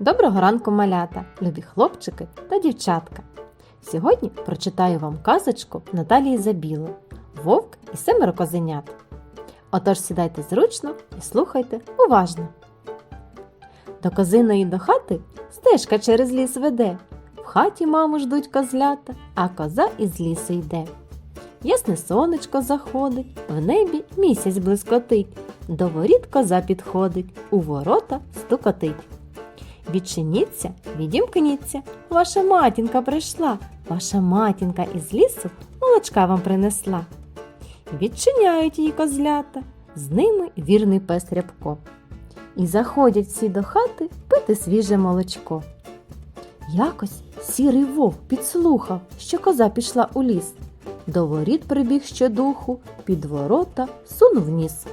Доброго ранку, малята, любі хлопчики та дівчатка. Сьогодні прочитаю вам казочку Наталії Забіло Вовк і семеро козенят. Отож сідайте зручно і слухайте уважно. До козиної до хати стежка через ліс веде. В хаті маму ждуть козлята, а коза із лісу йде. Ясне сонечко заходить, в небі місяць блискотить. До воріт коза підходить, у ворота стукотить. Відчиніться, відімкніться, ваша матінка прийшла, ваша матінка із лісу молочка вам принесла. Відчиняють її козлята, з ними вірний пес Рябко. І заходять всі до хати пити свіже молочко. Якось сірий вовк підслухав, що коза пішла у ліс. До воріт прибіг щодуху, під ворота сунув ніс.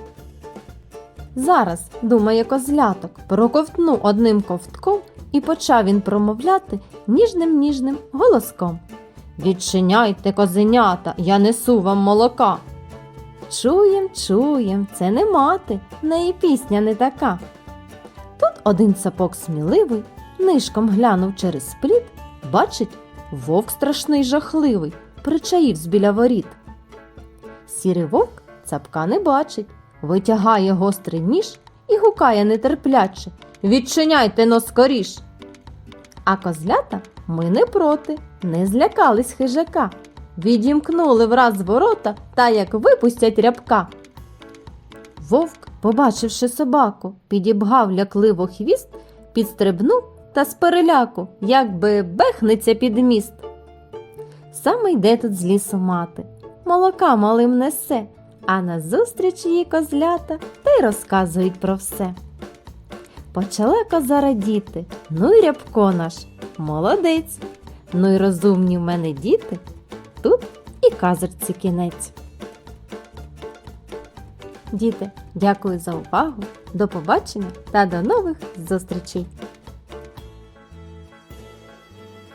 Зараз, думає козляток, проковтну одним ковтком, і почав він промовляти ніжним ніжним голоском. Відчиняйте, козенята, я несу вам молока. Чуєм, чуєм, це не мати, в неї пісня не така. Тут один цапок сміливий, нишком глянув через плід, бачить, вовк страшний жахливий, причаївсь біля воріт. Сірий вовк цапка не бачить, витягає гострий ніж і гукає нетерпляче Відчиняйте но скоріш. А козлята ми не проти, не злякались хижака. Відімкнули враз ворота та як випустять рябка. Вовк, побачивши собаку, підібгав лякливо хвіст, підстрибнув та з переляку, якби бехнеться під міст. Саме йде тут з лісу мати, молока малим несе, а назустріч її козлята та й розказують про все. Почала коза радіти, ну й рябко наш, молодець, ну й розумні в мене діти, тут і казочці кінець. Діти, дякую за увагу, до побачення та до нових зустрічей!